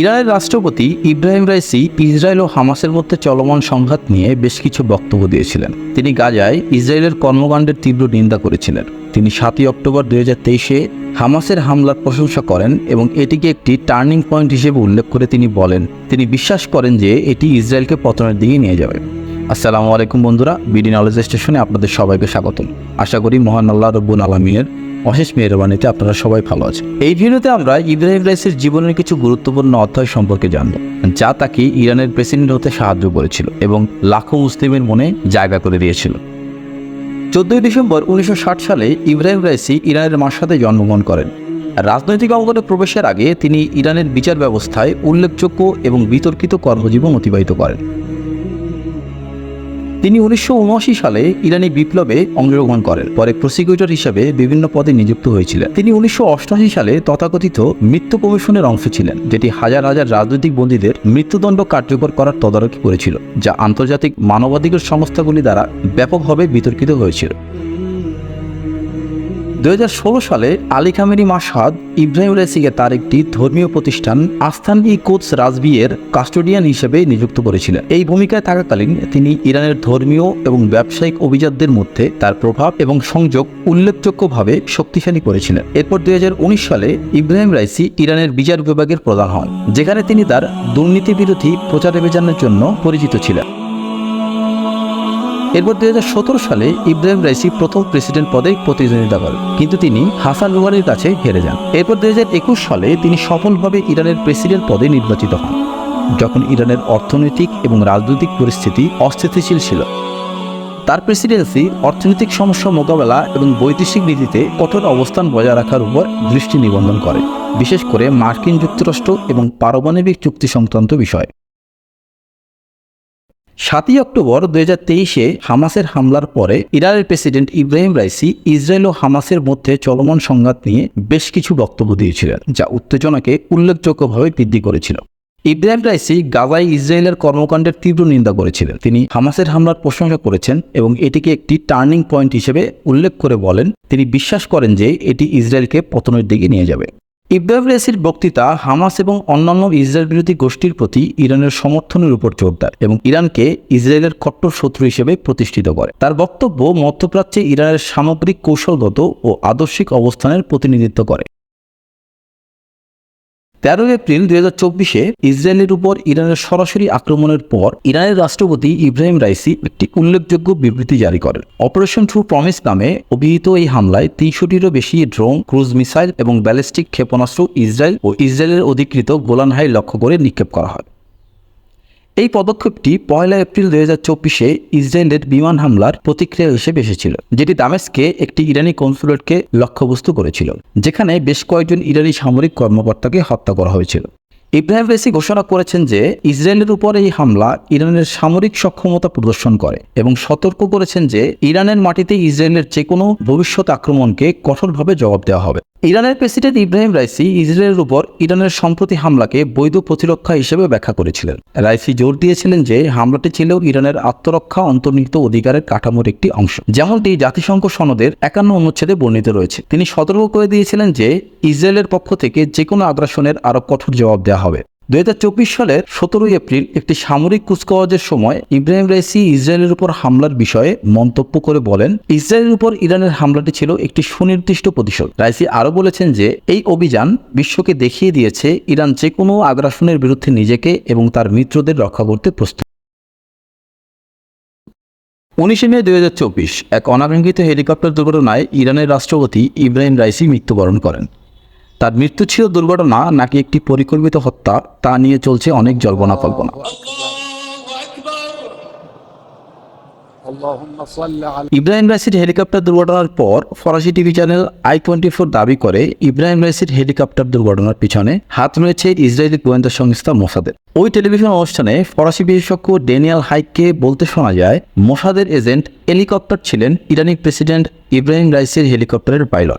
ইরানের রাষ্ট্রপতি Ibrahim Raisi Israel ও হামাসের মধ্যে চলমান সংঘাত নিয়ে বেশ কিছু বক্তব্য দিয়েছিলেন। তিনি গাজায় ইসরায়েলের কর্মকাণ্ডের তীব্র নিন্দা করেছিলেন। তিনি সাতই অক্টোবর দুই হাজার তেইশে হামাসের হামলার প্রশংসা করেন এবং এটিকে একটি টার্নিং পয়েন্ট হিসেবে উল্লেখ করে তিনি বলেন, তিনি বিশ্বাস করেন যে এটি ইসরায়েলকে পতনের দিকে নিয়ে যাবে। আসসালামু আলাইকুম বন্ধুরা, বিডি নলেজ স্টেশনে আপনাদের সবাইকে স্বাগতম। আশা করি মহান আল্লাহ রব্বুল আলমিনের অশেষ মেহরবানিতে আপনারা সবাই ভালো আছেন। এই ভিডিওতে আমরা ইব্রাহিম রাইসের জীবনের কিছু গুরুত্বপূর্ণ অধ্যায় সম্পর্কে জানব, যা তাকে ইরানের প্রেসিডেন্ট হতে সাহায্য করেছিল এবং লাখো মুসলিমের মনে জায়গা করে দিয়েছিল। চোদ্দই ডিসেম্বর উনিশশো ষাট সালে ইব্রাহিম রাইসি ইরানের মাসাতে জন্মগ্রহণ করেন। রাজনৈতিক অঙ্গনে প্রবেশের আগে তিনি ইরানের বিচার ব্যবস্থায় উল্লেখযোগ্য এবং বিতর্কিত কর্মজীবন অতিবাহিত করেন। তিনি উনিশশো উনআশি সালে ইরানি বিপ্লবে অংশগ্রহণ করেন। পরে প্রসিকিউটর হিসেবে বিভিন্ন পদে নিযুক্ত হয়েছিলেন। তিনি উনিশশো অষ্টআশি সালে তথাকথিত মৃত্যু কমিশনের অংশ ছিলেন, যেটি হাজার হাজার রাজনৈতিক বন্দীদের মৃত্যুদণ্ড কার্যকর করার তদারকি করেছিল, যা আন্তর্জাতিক মানবাধিকার সংস্থাগুলি দ্বারা ব্যাপকভাবে বিতর্কিত হয়েছিল। দুই হাজার ষোলো সালে আলী খামেরি মাসাদ ইব্রাহিম রেসিকে তার একটি ধর্মীয় প্রতিষ্ঠান আস্থান ই কোচ রাজবিয়ের কাস্টোডিয়ান হিসেবে নিযুক্ত করেছিলেন। এই ভূমিকায় থাকাকালীন তিনি ইরানের ধর্মীয় এবং ব্যবসায়িক অভিজাতদের মধ্যে তার প্রভাব এবং সংযোগ উল্লেখযোগ্যভাবে শক্তিশালী করেছিলেন। এরপর দুই হাজার উনিশ সালে ইব্রাহিম রাইসি ইরানের বিচার বিভাগের প্রধান হন, যেখানে তিনি তার দুর্নীতি বিরোধী প্রচারাভিযানের জন্য পরিচিত ছিলেন। এরপর দুই হাজার সতেরো সালে ইব্রাহিম রাইসি প্রথম প্রেসিডেন্ট পদে প্রতিদ্বন্দ্বিতা করেন, কিন্তু তিনি হাসান রুহানির কাছে হেরে যান। এরপর দুই হাজার একুশ সালে তিনি সফলভাবে ইরানের প্রেসিডেন্ট পদে নির্বাচিত হন, যখন ইরানের অর্থনৈতিক এবং রাজনৈতিক পরিস্থিতি অস্থিতিশীল ছিল। তার প্রেসিডেন্সি অর্থনৈতিক সমস্যা মোকাবেলা এবং বৈদেশিক নীতিতে কঠোর অবস্থান বজায় রাখার উপর দৃষ্টি নিবন্ধন করে, বিশেষ করে মার্কিন যুক্তরাষ্ট্র এবং পারমাণবিক চুক্তি সংক্রান্ত বিষয়। সাতই অক্টোবর দুই হাজার তেইশে হামাসের হামলার পরে ইরানের প্রেসিডেন্ট ইব্রাহিম রাইসি ইসরায়েল ও হামাসের মধ্যে চলমান সংঘাত নিয়ে বেশ কিছু বক্তব্য দিয়েছিলেন, যা উত্তেজনাকে উল্লেখযোগ্যভাবে বৃদ্ধি করেছিল। ইব্রাহিম রাইসি গাজায় ইসরায়েলের কর্মকাণ্ডের তীব্র নিন্দা করেছিলেন। তিনি হামাসের হামলার প্রশংসা করেছেন এবং এটিকে একটি টার্নিং পয়েন্ট হিসেবে উল্লেখ করে বলেন, তিনি বিশ্বাস করেন যে এটি ইসরায়েলকে পতনের দিকে নিয়ে যাবে। ইব্রাহিম রেসির বক্তৃতা হামাস এবং অন্যান্য ইসরায়েল বিরোধী গোষ্ঠীর প্রতি ইরানের সমর্থনের উপর জোর দেয় এবং ইরানকে ইসরায়েলের কট্টর শত্রু হিসেবে প্রতিষ্ঠিত করে। তার বক্তব্য মধ্যপ্রাচ্যে ইরানের সামগ্রিক কৌশলগত ও আদর্শিক অবস্থানের প্রতিনিধিত্ব করে। তেরো এপ্রিল দুই হাজার চব্বিশে ইসরায়েলের উপর ইরানের সরাসরি আক্রমণের পর ইরানের রাষ্ট্রপতি ইব্রাহিম রাইসি একটি উল্লেখযোগ্য বিবৃতি জারি করেন। অপারেশন ট্রু প্রমিস নামে অভিহিত এই হামলায় তিনশোটিরও বেশি ড্রোন, ক্রুজ মিসাইল এবং ব্যালিস্টিক ক্ষেপণাস্ত্র ইসরায়েল ও ইসরায়েলের অধিকৃত গোলানহাই লক্ষ্য করে নিক্ষেপ করা হয়। এই পদক্ষেপটি পয়লা এপ্রিল দুই হাজার চব্বিশে ইসরায়েলের বিমান হামলার প্রতিক্রিয়া হিসেবে এসেছিল, যেটি দামেস্কে একটি ইরানি কনসুলেটকে লক্ষ্যবস্তু করেছিল, যেখানে বেশ কয়েকজন ইরানি সামরিক কর্মকর্তাকে হত্যা করা হয়েছিল। ইব্রাহিম রেসি ঘোষণা করেছেন যে, ইসরায়েলের উপর এই হামলা ইরানের সামরিক সক্ষমতা প্রদর্শন করে এবং সতর্ক করেছেন যে, ইরানের মাটিতে ইসরায়েলের যে কোনো ভবিষ্যৎ আক্রমণকে কঠোরভাবে জবাব দেওয়া হবে। ইরানের প্রেসিডেন্ট ইব্রাহিম রাইসি ইসরায়েলের উপর ইরানের সম্প্রতি হামলাকে বৈধ প্রতিরক্ষা হিসেবে ব্যাখ্যা করেছিলেন। রাইসি জোর দিয়েছিলেন যে হামলাটি ছিল ইরানের আত্মরক্ষা অন্তর্নিহিত অধিকারের কাঠামোর একটি অংশ। যেমনটি জাতিসংঘ সনদের একান্ন অনুচ্ছেদে বর্ণিত রয়েছে। তিনি সতর্ক করে দিয়েছিলেন যে ইসরায়েলের পক্ষ থেকে যে কোনো আগ্রাসনের আরও কঠোর জবাব দেওয়া হবে। দুই হাজার চব্বিশ সালের সতেরোই এপ্রিল একটি সামরিক কুচকাওয়াজের সময় ইব্রাহিম রাইসি ইসরায়েলের উপর হামলার বিষয়ে মন্তব্য করে বলেন, ইসরায়েলের উপর ইরানের হামলাটি ছিল একটি সুনির্দিষ্ট প্রতিশোধ। রাইসি আরও বলেছেন যে, এই অভিযান বিশ্বকে দেখিয়ে দিয়েছে ইরান যে কোনো আগ্রাসনের বিরুদ্ধে নিজেকে এবং তার মিত্রদের রক্ষা করতে প্রস্তুত। উনিশে মে দুই এক অনাকাঙ্ক্ষিত হেলিকপ্টার দুর্ঘটনায় ইরানের রাষ্ট্রপতি ইব্রাহিম রাইসি মৃত্যুবরণ করেন। তার মৃত্যু ছিল দুর্ঘটনা নাকি একটি পরিকল্পিত হত্যা, তা নিয়ে চলছে অনেক জল্পনা কল্পনা। ইব্রাহিম রাইসির হেলিকপ্টার দুর্ঘটনার পর ফরাসি TV channel I twenty four দাবি করে, ইব্রাহিম রাইসির হেলিকপ্টার দুর্ঘটনার পিছনে হাত রয়েছে ইসরায়েলি গোয়েন্দা সংস্থা মোসাদের। ওই টেলিভিশন অনুষ্ঠানে ফরাসি বিশেষজ্ঞ ডেনিয়াল হাইককে বলতে শোনা যায়, মোসাদের এজেন্ট হেলিকপ্টার ছিলেন ইরানি প্রেসিডেন্ট ইব্রাহিম রাইসির হেলিকপ্টারের পাইলট।